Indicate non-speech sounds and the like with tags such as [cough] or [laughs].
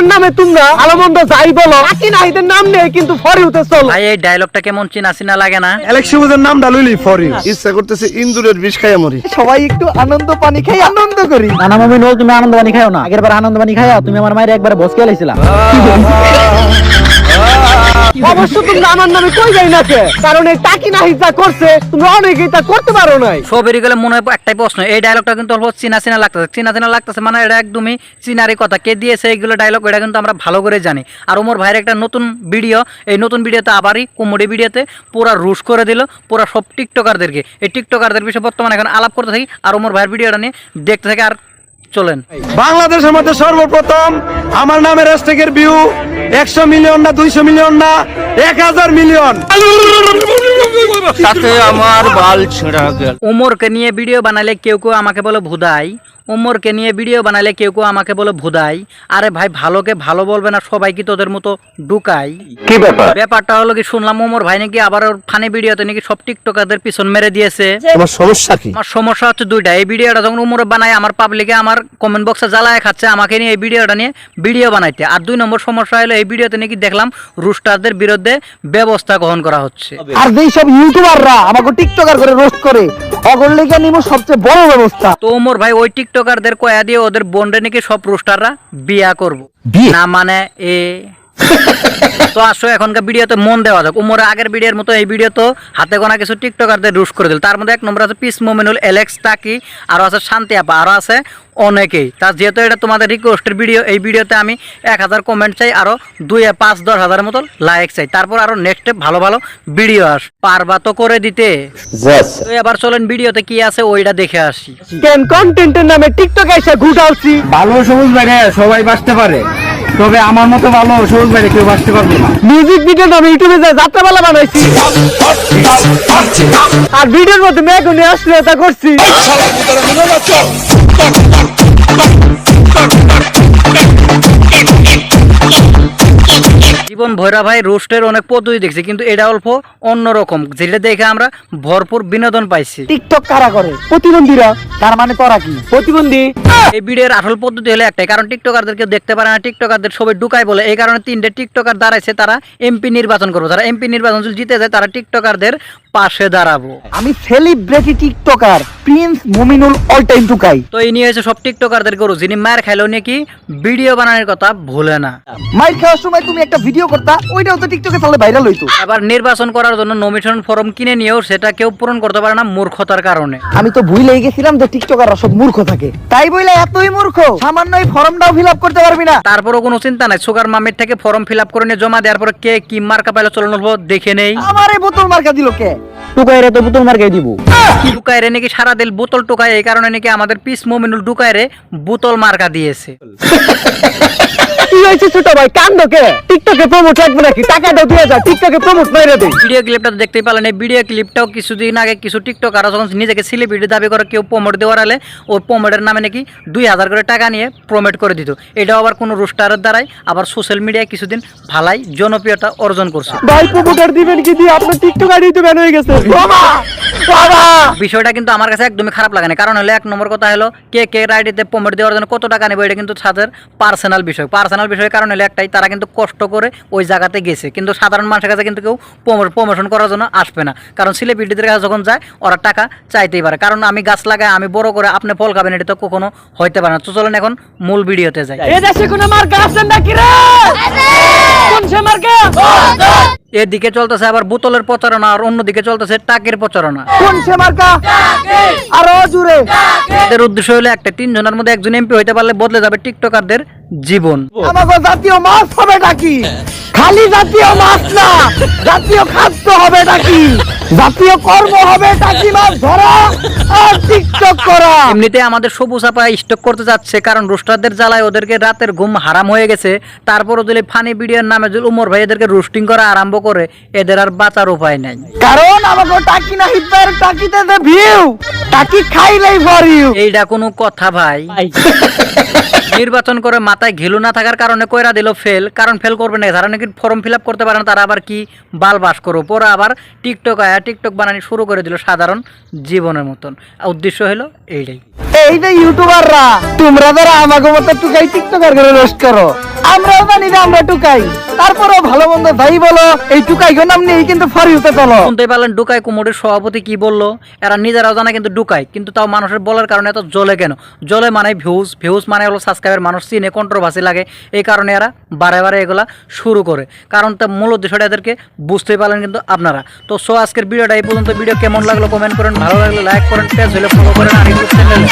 আমার নামে তোমরা আলমন্দ যাই বলো। টাকি নাহিদের নাম নেই কিন্তু ফরি উঠে চলো। ভাই এই ডায়লগটা কেমন চিনা চিনা লাগে না? ইলেকশনের নামটা লইলি ফরি। ইউ ইচ্ছা করতেছে ইন্দুরের বিষ খাইয়া মরি। সবাই একটু আনন্দ পানি খাই আনন্দ করি। নানা মামি নল তুমি আনন্দ পানি খাও না। আগের বার আনন্দ পানি খাইয়া তুমি আমার মায়ের একবার বসকে খেলাইছিলা [laughs] অবশ্য তোমরা আমার নামে কই যাই না কারণ এই টাকি নাহি যা করছে তোমরা অনেকেই তা করতে পারো নাই। সবেরই গেলে মনে হয় একটাই প্রশ্ন এই ডায়লগটা কিন্তু অল্প চিনা চিনা লাগতেছে। চিনা চিনা লাগতেছে মানে এটা একদমই চিনারি কথা। কে দিয়েছে এইগুলো ডায়লগ এটা কিন্তু আমরা ভালো করে জানি। আর ওমর ভাইয়ের একটা নতুন ভিডিও এই নতুন ভিডিওতে আবারই কমেডি ভিডিওতে পুরা রুশ করে দিল পুরা সব টিকটকারদেরকে এই টিকটকারদের বিষয়ে বর্তমানে এখন আলাপ করতে থাকি আর ওমর ভাইয়ের ভিডিওটা নিয়ে দেখতে থাকি। আর চলেন। বাংলাদেশের মধ্যে সর্বপ্রথম। আমার নামে রেস্টেকের ভিউ একশো মিলিয়ন না দুইশো মিলিয়ন না এক হাজার মিলিয়ন সাথে আমার বাল ছেঁড়া গেল। ওমরকে নিয়ে ভিডিও বানালে কেউ কেউ আমাকে বলো ভুদাই। ওমরকে নিয়ে ভিডিও বানালে কেউ কেউ আমাকে বলে ভুদাই। আরে ভাই ভালোকে ভালো বলবে না সবাই কি তোদের মতো ঢুকাই কি ব্যাপার? ব্যাপারটা হলো কি শুনলাম ওমর ভাই নাকি আবার ওর ফানি ভিডিওতে নাকি সব টিকটকারদের পিছন মেরে দিয়েছে। তোমার সমস্যা কি? আমার সমস্যা হচ্ছে দুইটা। এই ভিডিওটা যখন উমরে বানায় আমার পাবলিকে আমার কমেন্ট বক্সে জ্বালায় খাচ্ছে আমাকে নিয়ে এই ভিডিওটা নিয়ে ভিডিও বানাইতে। আর দুই নম্বর সমস্যা হলো এই ভিডিওতে নাকি দেখলাম রুস্টারদের বিরুদ্ধে ব্যবস্থা গ্রহণ করা হচ্ছে। আর যেই সব ইউটিউবাররা আমাকে টিকটকার করে রোস্ট করে অগর লেগে নিব সবচেয়ে বড় ব্যবস্থা। তো ওমর ভাই ওই টিকটকারদের কয়া দিয়ে ওদের বন্ডে নাকি সব রোস্টাররা বিয়া করব। না মানে এ [laughs] তো আসো এখনকার ভিডিওতে মন দেওয়া যাক। উমরের আগের ভিডিওর মতো এই ভিডিও তো হাতে গোনা কিছু টিকটকারদের রুশ করে দিল। তার মধ্যে এক নম্বর আছে পিস মোমিনুল এলেক্স টাকি আরও আছে শান্তি আপা আরও আছে অনেকেই। তার যেহেতু এটা তোমাদের রিকোয়েস্টের ভিডিও এই ভিডিওতে আমি এক হাজার কমেন্ট চাই আরও দুই পাঁচ দশ হাজারের মতো লাইক চাই। তারপর আরও নেক্সট ভালো ভালো ভিডিও আস পারবা তো করে দিতে। তো এবার চলেন ভিডিওতে কি আছে ওইটা দেখে আসি। কেন কন্টেন্টের নামে টিকটক এসে ঘুটালছি ভালো সবুজ বাইরে সবাই বাঁচতে পারে। তবে আমার মতো ভালো সবুজ বাইরে কেউ বাঁচতে পারবে না। মিউজিক ভিডিও আমি ইউটিউবে যা যাত্রাপালা বানাইছি। আর ভিডিওর মধ্যে মেঘনে আসলে তা করছি। জীবন ভৈরা ভাই রোস্টের অনেক পদ্ধতি দেখছি কিন্তু এটা অল্প অন্যরকম যেটা দেখে আমরা ভরপুর বিনোদন পাইছি। টিকটক কারা করে? প্রতিবন্ধীরা তার মানে তোরা কি? প্রতিবন্ধী? এই ভিডিওর আসল পদ্ধতি হলো একটাই কারণ টিকটকারদেরকে দেখতে পারে না টিকটকারদের সবাই ঢুকায় বলে। এই কারণে তিনটে টিকটকার দাঁড়াইছে তারা এমপি নির্বাচন করব। তারা এমপি নির্বাচন জিতে যায় তারা টিকটকারদের পাশে দাঁড়াবো। আমি celebrity TikToker Prince Mominul all time Tukai তো এই নিয়ে হয়েছে সব টিকটকারদের গরু যিনি মায়ের খাইলেও নাকি ভিডিও বানানোর কথা ভুলে না। মাইর খাওয়ার সময় তুমি একটা ভিডিও করতা ওইটাও তো টিকটকে তাহলে ভাইরাল হইতো। আবার নির্বাচন করার জন্য নমিনেশন ফর্ম কিনে নিয়েও সেটা কেউ পূরণ করতে পারে না মূর্খতার কারণে। আমি তো ভুলেই গেছিলাম যে টিকটকাররা সব মূর্খ থাকে। তাই বলে এতই মূর্খ সামান্য এই ফর্মটাও ফিল আপ করতে পারবি না। তারপরও কোনো চিন্তা নাই সুগার মামির থেকে ফর্ম ফিল আপ করে নিয়ে জমা দেওয়ার পরে কে কি মার্কা পাইলো চলন দেখে নেই। আমার বোতল মার্কা দিল কে? টুকাইরে তো বোতল মার্কাই দিব। টুকাইরে নাকি সারা দিল বোতল টুকায় এই কারণে নাকি আমাদের পিস মোমিনুল টুকাইরে বোতল মার্কা দিয়েছে। কি হয়েছে ছোট ভাই? কান্দ কে? টিকটকে প্রমোট লাগবে নাকি? টাকা দাও দুই হাজার টিকটকে প্রমোট মাইরে দেই ভিডিও ক্লিপটা তো দেখতেই পেলেন এই ভিডিও ক্লিপটাও কিছুদিন আগে কিছু টিকটক আরও যখন নিজেকে সেলিব্রিটি দাবি করে কেউ প্রমোট দেওয়ার আলে ওই প্রমোটের নামে নাকি দুই হাজার করে টাকা নিয়ে প্রমোট করে দিত। এটাও আবার কোনো রোস্টারের দ্বারাই আবার সোশ্যাল মিডিয়ায় কিছুদিন ভালাই জনপ্রিয়তা অর্জন করছে। ভাই প্রমোটার দিবেন কি দিয়ে? আপনার টিকটক আইডি তো ব্যান হয়ে গেছে। বাবা বিষয়টা কিন্তু আমার কাছে একদমই খারাপ লাগে না। কারণ হলো এক নম্বর কথা হলো কে কে রাইডিতে প্রমোট দেওয়ার জন্য কত টাকা নেবে এটা কিন্তু তাদের পার্সোনাল বিষয়। পার্সোনাল বিষয়ের কারণ হলো একটাই তারা কিন্তু কষ্ট করে ওই জায়গাতে গেছে। কিন্তু সাধারণ মানুষের কাছে কিন্তু কেউ প্রমোশন করার জন্য আসবে না। কারণ সেলিব্রিটিদের কাছে যখন যায় ওরা টাকা চাইতেই পারে। কারণ আমি গাছ লাগাই আমি বড় করে আপনি ফল খাবেন এটা তো কখনো হইতে পারে না। তো চলেন এখন মূল ভিডিওতে যাই। এ দেশে কোনো মার্কা আছেন নাকি রে? এদিকে চলতেছে আবার বোতলের প্রচারণা আর অন্যদিকে চলতেছে টাকের প্রচারণা। কোন সে মার্কা? আরও জুড়ে এদের উদ্দেশ্য হলো একটা তিনজনের মধ্যে একজন এমপি হইতে পারলে বদলে যাবে টিকটকারদের জীবন। আমাকে জাতীয় মাছ হবে নাকি? খালি জাতীয় মাছ না জাতীয় খাদ্য হবে নাকি? জাতীয় কর্ম হবে নাকি মাছ ধরা আর টিকটক করা। এমনিতে আমাদের সবুজ আপা স্টক করতে যাচ্ছে কারণ রোস্টারদের জ্বালায় ওদেরকে রাতের ঘুম হারাম হয়ে গেছে। তারপরও যদি ফানি ভিডিওর নামে যদি উমর ভাই এদেরকে রোস্টিং করা আরম্ভ করে এদের আর বাঁচার উপায় নাই। কারণ আমাকে টাকি না হিব্বার টাকিতে দে ভিউ টাকি খাইলেই ফর ইউ এইটা কোনো কথা ভাই। নির্বাচন করে মাথায় ঘিলু না থাকার কারণে কয়রা দিল ফেল কারণ ফেল করবে না যারা নাকি ফর্ম ফিল করতে পারে না, তারা আবার কি বাল বাস করো পরে আবার টিকটক আয়া টিকটক বানানি শুরু করে দিল সাধারণ জীবনের মতন। উদ্দেশ্য হলো এইটাই। এই যে ইউটিউবাররা তোমরা যারা আমাকে মতো টুকাই টিকটকার করে রোস্ট করো। আমরাও জানি যে আমরা টুকাই। তারপরেও ভালো মন্দ যাই বলো, এই টুকাই নাম নিয়েই কিন্তু ফরিউতে চলো। শুনতে পারলেন ডুকাই কুমোরের সভাপতি কি বলল? এরা নিজেরাও জানে কিন্তু ডুকাই কিন্তু তাও মানুষের বলার কারণে এত জ্বলে কেন? জ্বলে মানে ভিউজ ভিউজ মানে হলো সাবস্ক্রাইবার মানুষ চিনে কন্ট্রোভার্সি লাগে। এই কারণে এরা বারে বারে এগুলা শুরু করে। কারণ তো মূল উদ্দেশ্যটা এদেরকে বুঝতেই পারলেন কিন্তু আপনারা। তো সো আজকের ভিডিওটা এই পর্যন্ত। ভিডিও কেমন লাগল কমেন্ট করেন। ভালো লাগলে লাইক করেন পেজ হলে ফলো করেন, আর ইউটিউব চ্যানেল